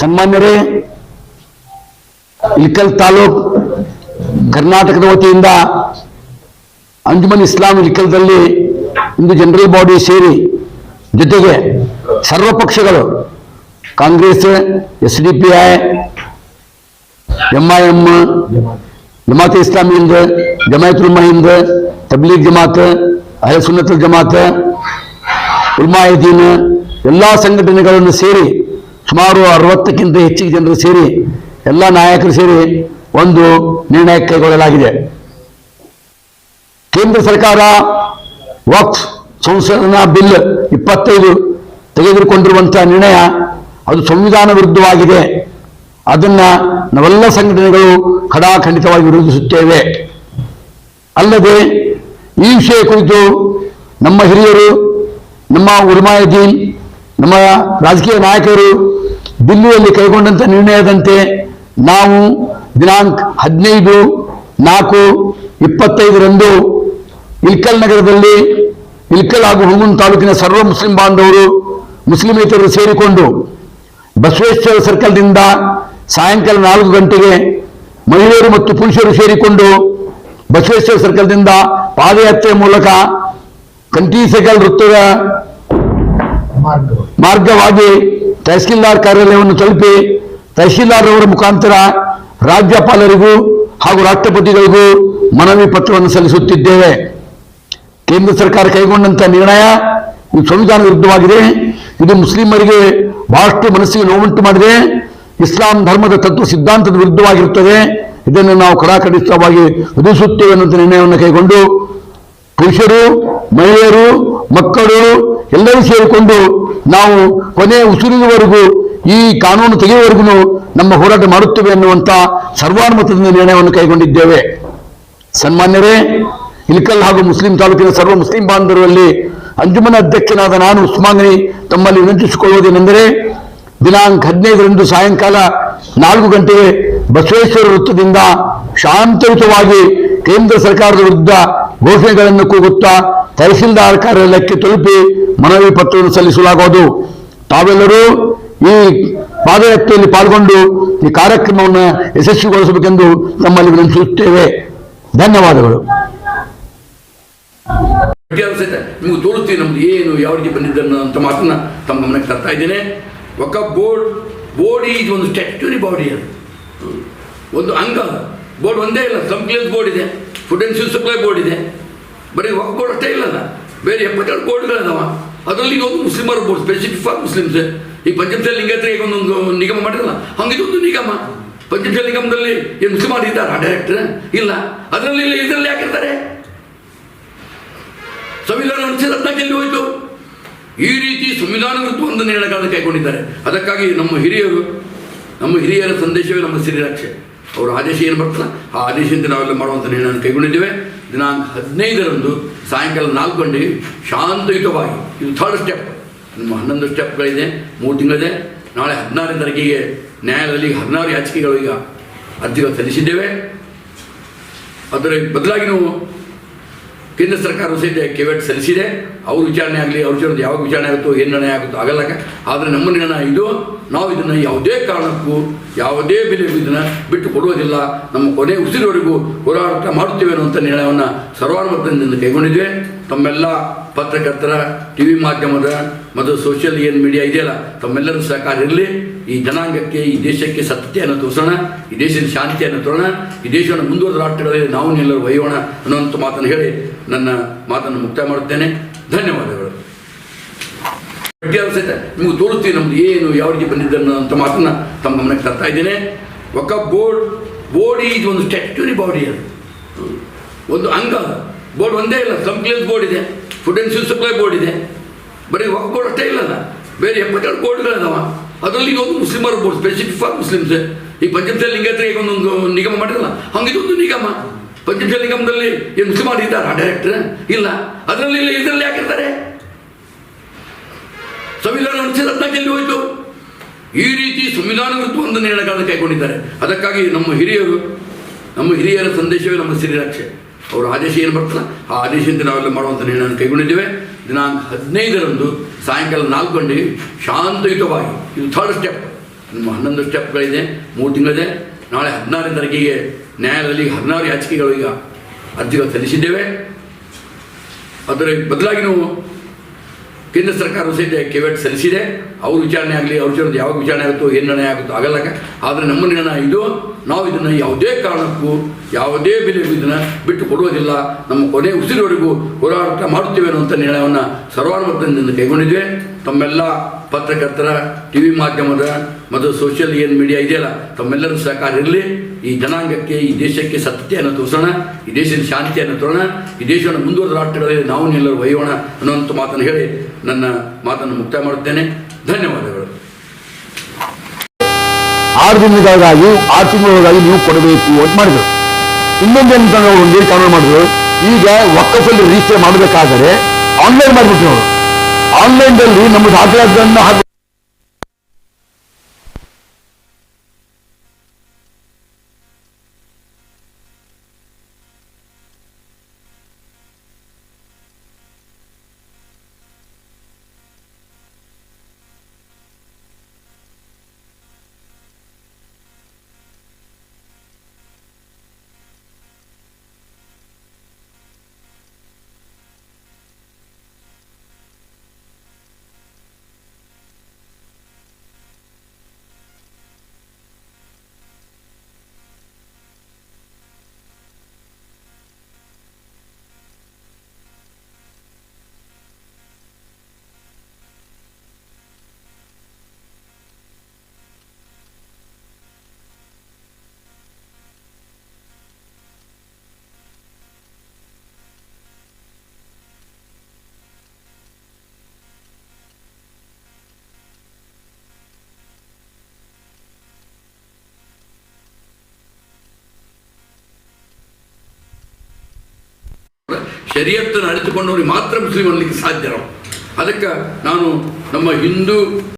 ಸನ್ಮಾನ್ಯರೇ ಇಲ್ಕಲ್ ತಾಲೂಕ್ ಕರ್ನಾಟಕದ ವತಿಯಿಂದ ಅಂಜುಮನ್ ಇಸ್ಲಾಂ ಇಲ್ಕಲ್ದಲ್ಲಿ ಇಂದು ಜನರಲ್ ಬಾಡಿ ಸೇರಿ ಜೊತೆಗೆ ಸರ್ವ ಪಕ್ಷಗಳು Congress S D P I M I M Jamaat Islami Hind, Jamiat Ulama Hind Tablighi Jamaat Ahl Sunnat Jamaat ಉಲ್ಮಾಯದೀನ್ ಎಲ್ಲ ಸಂಘಟನೆಗಳನ್ನು ಸೇರಿ ಸುಮಾರು ಅರವತ್ತಕ್ಕಿಂತ ಹೆಚ್ಚಿಗೆ ಜನರು ಸೇರಿ, ಎಲ್ಲ ನಾಯಕರು ಸೇರಿ ಒಂದು ನಿರ್ಣಯ ಕೈಗೊಳ್ಳಲಾಗಿದೆ. ಕೇಂದ್ರ ಸರ್ಕಾರ ವಕ್ಫ್ ಸಂಶೋಧನಾ ಬಿಲ್ ಇಪ್ಪತ್ತೈದು ತೆಗೆದುಕೊಂಡಿರುವಂತಹ ನಿರ್ಣಯ, ಅದು ಸಂವಿಧಾನ ವಿರುದ್ಧವಾಗಿದೆ. ಅದನ್ನ ನಾವೆಲ್ಲ ಸಂಘಟನೆಗಳು ಖಡಾಖಂಡಿತವಾಗಿ ವಿರೋಧಿಸುತ್ತೇವೆ. ಅಲ್ಲದೆ, ಈ ವಿಷಯ ಕುರಿತು ನಮ್ಮ ಹಿರಿಯರು, ನಮ್ಮ ಉರ್ಮಾಯದೀನ್ ನಮ್ಮ ರಾಜಕೀಯ ನಾಯಕರು ದಿಲ್ಲಿಯಲ್ಲಿ ಕೈಗೊಂಡಂತ ನಿರ್ಣಯದಂತೆ ನಾವು ದಿನಾಂಕ ಹದಿನೈದು, ನಾಲ್ಕು, ಇಪ್ಪತ್ತೈದರಂದು ಇಲ್ಕಲ್ ನಗರದಲ್ಲಿ, ಇಲ್ಕಲ್ ಹಾಗೂ ಹುಮ್ಮನ್ ತಾಲೂಕಿನ ಸರ್ವ ಮುಸ್ಲಿಂ ಬಾಂಧವರು ಮುಸ್ಲಿಮೇತರರು ಸೇರಿಕೊಂಡು ಬಸವೇಶ್ವರ ಸರ್ಕಲ್ದಿಂದ ಸಾಯಂಕಾಲ ನಾಲ್ಕು ಗಂಟೆಗೆ ಮಹಿಳೆಯರು ಮತ್ತು ಪುರುಷರು ಸೇರಿಕೊಂಡು ಬಸವೇಶ್ವರ ಸರ್ಕಲ್ದಿಂದ ಪಾದಯಾತ್ರೆ ಮೂಲಕ ಕಂಠೀಸೆಗಲ್ ವೃತ್ತದ ಮಾರ್ಗವಾಗಿ ತಹಸೀಲ್ದಾರ್ ಕಾರ್ಯಾಲಯವನ್ನು ತಲುಪಿ ತಹಸೀಲ್ದಾರ್ ಅವರ ಮುಖಾಂತರ ರಾಜ್ಯಪಾಲರಿಗೂ ಹಾಗೂ ರಾಷ್ಟ್ರಪತಿಗಳಿಗೂ ಮನವಿ ಪತ್ರವನ್ನು ಸಲ್ಲಿಸುತ್ತಿದ್ದೇವೆ. ಕೇಂದ್ರ ಸರ್ಕಾರ ಕೈಗೊಂಡಂತ ನಿರ್ಣಯ ಇದು ಸಂವಿಧಾನ ವಿರುದ್ಧವಾಗಿದೆ. ಇದು ಮುಸ್ಲಿಮರಿಗೆ ಬಹಳಷ್ಟು ಮನಸ್ಸಿಗೆ ನೋವುಂಟು ಮಾಡಿದೆ. ಇಸ್ಲಾಂ ಧರ್ಮದ ತತ್ವ ಸಿದ್ಧಾಂತದ ವಿರುದ್ಧವಾಗಿರುತ್ತದೆ. ಇದನ್ನು ನಾವು ಕಡಾಖಂಡಿತವಾಗಿ ವಿಧಿಸುತ್ತೇವೆ ಅನ್ನುವಂಥ ನಿರ್ಣಯವನ್ನು ಕೈಗೊಂಡು ಪುರುಷರು, ಮಹಿಳೆಯರು ಮಕ್ಕಳು ಎಲ್ಲರೂ ಸೇರಿಕೊಂಡು ನಾವು ಕೊನೆ ಉಸಿರಿನವರೆಗೂ ಈ ಕಾನೂನು ತೆಗೆಯುವವರೆಗೂ ನಮ್ಮ ಹೋರಾಟ ಮಾಡುತ್ತೇವೆ ಎನ್ನುವಂಥ ಸರ್ವಾನುಮತದಿಂದ ನಿರ್ಣಯವನ್ನು ಕೈಗೊಂಡಿದ್ದೇವೆ. ಸನ್ಮಾನ್ಯರೇ, ಇಲ್ಕಲ್ ಹಾಗೂ ಮುಸ್ಲಿಂ ತಾಲೂಕಿನ ಸರ್ವ ಮುಸ್ಲಿಂ ಬಾಂಧವರಲ್ಲಿ ಅಂಜುಮನ ಅಧ್ಯಕ್ಷನಾದ ನಾನು ಉಸ್ಮಾನಿ ತಮ್ಮಲ್ಲಿ ವಿನಂತಿಸಿಕೊಳ್ಳುವುದೇನೆಂದರೆ, ದಿನಾಂಕ ಹದಿನೈದರಂದು ಸಾಯಂಕಾಲ ನಾಲ್ಕು ಗಂಟೆಗೆ ಬಸವೇಶ್ವರ ವೃತ್ತದಿಂದ ಶಾಂತಯುತವಾಗಿ ಕೇಂದ್ರ ಸರ್ಕಾರದ ವಿರುದ್ಧ ಘೋಷಣೆಗಳನ್ನು ಕೂಗುತ್ತಾ ತಹಸೀಲ್ದಾರ್ ಕಾರ್ಯಾಲಯಕ್ಕೆ ತಲುಪಿ ಮನವಿ ಪತ್ರವನ್ನು ಸಲ್ಲಿಸಲಾಗುವುದು. ತಾವೆಲ್ಲರೂ ಈ ಪಾದಯಾತ್ರೆಯಲ್ಲಿ ಪಾಲ್ಗೊಂಡು ಈ ಕಾರ್ಯಕ್ರಮವನ್ನು ಯಶಸ್ವಿಗೊಳಿಸಬೇಕೆಂದು ನಮ್ಮಲ್ಲಿ ವಿನಂತಿಸುತ್ತೇವೆ. ಧನ್ಯವಾದಗಳು. ನಿಮಗೆ ತೋರಿಸ್ತೀವಿ ನಮ್ದು ಏನು, ಯಾವ ರೀತಿ ಬಂದಿದ್ದನ್ನು ಅಂತ ಮಾತನ್ನ ತಮ್ಮ ಗಮನಕ್ಕೆ ತರ್ತಾ ಇದ್ದೇನೆ. ಒಕ್ಕ ಬೋರ್ಡ್ ಬೋರ್ಡ್ ಇದು ಒಂದು ಸ್ಟ್ಯಾಚ್ಯೂರಿ ಬಾಡಿ ಅದು. ಒಂದು ಅಂಗ ಬೋರ್ಡ್ ಒಂದೇ ಇಲ್ಲ ಕಂಪ್ಲೇಸ್ ಬೋರ್ಡ್ ಇದೆ. Food and civil supply board ಇದೆ. ಬರೀ ವಕ್ ಬೋರ್ಡ್ ಅಷ್ಟೇ ಇಲ್ಲಲ್ಲ, ಬೇರೆ ಎಪ್ಪತ್ತೆರಡು ಬೋರ್ಡ್ಗಳದಾವ ಅದರಲ್ಲಿ ಒಂದು ಮುಸ್ಲಿಮರ ಬೋರ್ಡ್ ಸ್ಪೆಸಿಫಿಕ್ ಫಾರ್ ಮುಸ್ಲಿಮ್ಸ್ ಈ ಪಂಚಮಶಾಲಿ ಲಿಂಗಾಯತರಿಗೆ ಒಂದೊಂದು ನಿಗಮ ಮಾಡಿರಲ್ಲ ಹಂಗಿದೊಂದು ನಿಗಮ. ಪಂಚಮಶಾಲಿ ನಿಗಮದಲ್ಲಿ ಏನು ಮುಸ್ಲಿಮರು ಇದ್ದಾರಾ ಡೈರೆಕ್ಟರ್ ಇಲ್ಲ. ಅದರಲ್ಲಿ ಇಲ್ಲ, ಇದರಲ್ಲಿ ಯಾಕಿರ್ತಾರೆ ಸಂವಿಧಾನ ಅನುಚ್ಛೇದ ಹದಿನಾಲ್ಕಲ್ಲಿ ಹೋಯಿತು? ಈ ರೀತಿ ಸಂವಿಧಾನ ವಿರುದ್ಧ ಒಂದು ನಿರ್ಣಯಗಳನ್ನು ಕೈಗೊಂಡಿದ್ದಾರೆ. ಅದಕ್ಕಾಗಿ ನಮ್ಮ ಹಿರಿಯರು, ನಮ್ಮ ಹಿರಿಯರ ಸಂದೇಶವೇ ನಮ್ಮ ಶ್ರೀರಕ್ಷೆ ಅವರ ಆದೇಶ ಏನು ಬರ್ತಲ್ಲ ಆ ಆದೇಶದಿಂದ ನಾವೆಲ್ಲ ಮಾಡುವಂಥ ನಿರ್ಣಯವನ್ನು ಕೈಗೊಂಡಿದ್ದೇವೆ. ದಿನಾಂಕ ಹದಿನೈದರಂದು ಸಾಯಂಕಾಲ ನಾಲ್ಕು ಗಂಟೆ ಶಾಂತಯುತವಾಗಿ, ಇದು ಥರ್ಡ್ ಸ್ಟೆಪ್ ನಮ್ಮ ಹನ್ನೊಂದು ಸ್ಟೆಪ್ಗಳಿದೆ ಮೂರು ತಿಂಗಳಿದೆ. ನಾಳೆ ಹದಿನಾರನೇ ತಾರೀಕಿಗೆ ನ್ಯಾಯಾಲಯದಲ್ಲಿ ಹದಿನಾರು ಯಾಚಿಕೆಗಳು ಈಗ ಅರ್ಜಿಗಳು ಸಲ್ಲಿಸಿದ್ದೇವೆ. ಅದರ ಬದಲಾಗಿ ನಾವು ಕೇಂದ್ರ ಸರ್ಕಾರ ಸಹಿತ ಕೆವೆಟ್ ಸಲ್ಲಿಸಿದೆ. ಅವ್ರ ವಿಚಾರಣೆ ಆಗಲಿ, ಅವ್ರ ವಿಚಾರಣೆ ಯಾವಾಗ ವಿಚಾರಣೆ ಆಗುತ್ತೋ, ಏನು ನಿರ್ಣಯ ಆಗುತ್ತೋ ಆಗಲ್ಲ. ಆದರೆ ನಮ್ಮ ನಿರ್ಣಯ ಇದು. ನಾವು ಇದನ್ನು ಯಾವುದೇ ಕಾರಣಕ್ಕೂ, ಯಾವುದೇ ಬೆಲೆಗೂ ಇದನ್ನು ಬಿಟ್ಟು ಕೊಡುವುದಿಲ್ಲ ನಮ್ಮ ಕೊನೆ ಉಸಿರುವರೆಗೂ ಹೋರಾಟ ಮಾಡುತ್ತೇವೆ ಅನ್ನುವಂಥ ನಿರ್ಣಯವನ್ನು ಸರ್ವಾನುಮತದಿಂದ ಕೈಗೊಂಡಿದ್ದೇವೆ ತಮ್ಮೆಲ್ಲ ಪತ್ರಕರ್ತರ ಟಿ ವಿ ಮಾಧ್ಯಮದ ಮತ್ತು ಸೋಷಿಯಲ್ ಏನು ಮೀಡಿಯಾ ಇದೆಯಲ್ಲ, ತಮ್ಮೆಲ್ಲರೂ ಸಹಕಾರ ಇರಲಿ. ಈ ಜನಾಂಗಕ್ಕೆ, ಈ ದೇಶಕ್ಕೆ ಸತ್ಯತೆಯನ್ನು ತೋರಿಸೋಣ, ಈ ದೇಶದ ಶಾಂತಿಯನ್ನು ತೋರೋಣ ಈ ದೇಶವನ್ನು ಮುಂದುವರೆದ ರಾಷ್ಟ್ರಗಳಲ್ಲಿ ನಾವು ಎಲ್ಲರೂ ಒಯ್ಯೋಣ ಅನ್ನುವಂಥ ಮಾತನ್ನು ಹೇಳಿ ನನ್ನ ಮಾತನ್ನು ಮುಕ್ತಾಯ ಮಾಡುತ್ತೇನೆ. ಧನ್ಯವಾದಗಳು. ವಿದ್ಯಾರ್ಥಿ ಅನ್ಸುತ್ತೆ. ನಿಮಗೆ ತೋರಿಸ್ತೀವಿ ನಮ್ದು ಏನು ಯಾವ ರೀತಿ ಬಂದಿದ್ದನ್ನು ಅಂತ ಮಾತನ್ನ ತಮ್ಮ ಗಮನಕ್ಕೆ ತರ್ತಾ ಇದ್ದೇನೆ. ಒಕ್ಕ ಬೋರ್ಡ್ ಬೋರ್ಡ್ ಇದು ಒಂದು ಸ್ಟ್ಯಾಚ್ಯೂರಿ ಬಾಡಿ ಅದು. ಒಂದು ಅಂಗ ಬೋರ್ಡ್ ಒಂದೇ ಇಲ್ಲ ಕಂಪ್ಲೇನ್ಸ್ ಬೋರ್ಡ್ ಇದೆ. Food and civil supply board ಇದೆ. ಬರೀ ಒಕ್ಕ ಬೋರ್ಡ್ ಅಷ್ಟೇ ಇಲ್ಲಲ್ಲ, ಬೇರೆ ಎಪ್ಪತ್ತೆರಡು ಬೋರ್ಡ್ಗಳಿದಾವ ಅದರಲ್ಲಿ ಒಂದು ಮುಸ್ಲಿಮರ ಬೋರ್ಡ್ ಸ್ಪೆಸಿಫಿಕ್ ಫಾರ್ ಮುಸ್ಲಿಮ್ಸ್ ಈ ಪಂಚಾಯತ್ ಲಿಂಗಾಯತರಿಗೆ ಒಂದೊಂದು ನಿಗಮ ಮಾಡಿರಲ್ಲ ಹಂಗಿದೊಂದು ನಿಗಮ. ಪಂಚಾಯತ್ ನಿಗಮದಲ್ಲಿ ಏನು ಮುಸ್ಲಿಮರು ಇದ್ದಾರಾ ಡೈರೆಕ್ಟರ್ ಇಲ್ಲ. ಅದರಲ್ಲಿ ಇದರಲ್ಲಿ ಯಾಕಿರ್ತಾರೆ? ಸಂವಿಧಾನ ಅನುಚ್ಛೇದ ಹದಿನಾಲ್ಕಲ್ಲಿ ಹೋಯಿತು. ಈ ರೀತಿ ಸಂವಿಧಾನ ವಿರುದ್ಧ ಒಂದು ನಿರ್ಣಯಗಳನ್ನು ಕೈಗೊಂಡಿದ್ದಾರೆ. ಅದಕ್ಕಾಗಿ ನಮ್ಮ ಹಿರಿಯರು, ನಮ್ಮ ಹಿರಿಯರ ಸಂದೇಶವೇ ನಮ್ಮ ಸಿರಿರಕ್ಷೆ. ಅವರ ಆದೇಶ ಏನು ಬರ್ತಲ್ಲ ಆ ಆದೇಶದಿಂದ ನಾವೆಲ್ಲ ಮಾಡುವಂಥ ನಿರ್ಣಯವನ್ನು ಕೈಗೊಂಡಿದ್ದೇವೆ. ದಿನಾಂಕ ಹದಿನೈದರಂದು ಸಾಯಂಕಾಲ ನಾಲ್ಕು ಗಂಟೆಗೆ ಶಾಂತಯುತವಾಗಿ, ಇದು ಥರ್ಡ್ ಸ್ಟೆಪ್ ನಮ್ಮ ಹನ್ನೊಂದು ಸ್ಟೆಪ್ಗಳಿದೆ ಮೂರು ತಿಂಗಳಿದೆ. ನಾಳೆ ಹದಿನಾರನೇ ತಾರೀಕಿಗೆ ನ್ಯಾಯಾಲಯದಲ್ಲಿ ಹದಿನಾರು ಯಾಚಿಕೆಗಳು ಈಗ ಅರ್ಜಿಗಳು ಸಲ್ಲಿಸಿದ್ದೇವೆ. ಅದರ ಬದಲಾಗಿ ನಾವು ಕೇಂದ್ರ ಸರ್ಕಾರವು ಸಹಿತ ಕೆವೆಟ್ ಸಲ್ಲಿಸಿದೆ. ಅವ್ರ ವಿಚಾರಣೆ ಆಗಲಿ, ಅವ್ರ ವಿಚಾರದ ಯಾವಾಗ ವಿಚಾರಣೆ ಆಗುತ್ತೋ, ಏನು ನಿರ್ಣಯ ಆಗುತ್ತೋ ಆಗಲ್ಲ. ಆದರೆ ನಮ್ಮ ನಿರ್ಣಯ ಇದು. ನಾವು ಇದನ್ನು ಯಾವುದೇ ಕಾರಣಕ್ಕೂ, ಯಾವುದೇ ಬೆಲೆಗೂ ಇದನ್ನು ಬಿಟ್ಟು ಕೊಡುವುದಿಲ್ಲ. ನಮ್ಮ ಕೊನೆ ಉಸಿರುವರೆಗೂ ಹೋರಾಟ ಮಾಡುತ್ತೇವೆ ಅನ್ನುವಂಥ ನಿರ್ಣಯವನ್ನು ಸರ್ವಾನುಮತದಿಂದ ಕೈಗೊಂಡಿದ್ದೇವೆ ತಮ್ಮೆಲ್ಲ ಪತ್ರಕರ್ತರ ಟಿ ವಿ ಮಾಧ್ಯಮದ ಮತ್ತು ಸೋಷಿಯಲ್ ಏನು ಮೀಡಿಯಾ ಇದೆಯಲ್ಲ, ತಮ್ಮೆಲ್ಲರೂ ಸಹಕಾರ ಇರಲಿ. ಈ ಜನಾಂಗಕ್ಕೆ, ಈ ದೇಶಕ್ಕೆ ಸತ್ಯತೆಯನ್ನು ತೋರಿಸೋಣ, ಈ ದೇಶದ ಶಾಂತಿಯನ್ನು ತೋರೋಣ ಈ ದೇಶವನ್ನು ಮುಂದುವರೆದ ರಾಷ್ಟ್ರಗಳಲ್ಲಿ ನಾವು ಎಲ್ಲರೂ ಒಯ್ಯೋಣ ಅನ್ನುವಂಥ ಮಾತನ್ನು ಹೇಳಿ ನನ್ನ ಮಾತನ್ನು ಮುಕ್ತಾಯ ಮಾಡುತ್ತೇನೆ. ಧನ್ಯವಾದಗಳು. ಆರು ದಿನಗಳಿಗಾಗಿ, ಆರು ತಿಂಗಳೊಳಗಾಗಿ ನೀವು ಕೊಡಬೇಕು ಅಂತ ಮಾಡಿದ್ರು. ಇನ್ನೊಂದೇನು ಒಂದು ಕಾನೂನು ಮಾಡಿದ್ರು. ಈಗ ಒಕ್ಕಫಲ್ಲಿ ರಿಜಿಸ್ಟರ್ ಮಾಡಬೇಕಾದರೆ ಆನ್ಲೈನ್ ಮಾಡಿಬಿಟ್ರು ಅವರು. ಆನ್ಲೈನ್ದಲ್ಲಿ ನಮ್ಮ ದಾಖಲಾತಿಗಳನ್ನು ಹಾಕಿ ಶರೀಯತ್ತನ್ನು ಅಳಿತುಕೊಂಡವರಿಗೆ ಮಾತ್ರ ಮುಸ್ಲಿಂ ಅನ್ನಲಿಕ್ಕೆ ಸಾಧ್ಯ ಅದಕ್ಕೆ ನಾನು ನಮ್ಮ ಹಿಂದೂ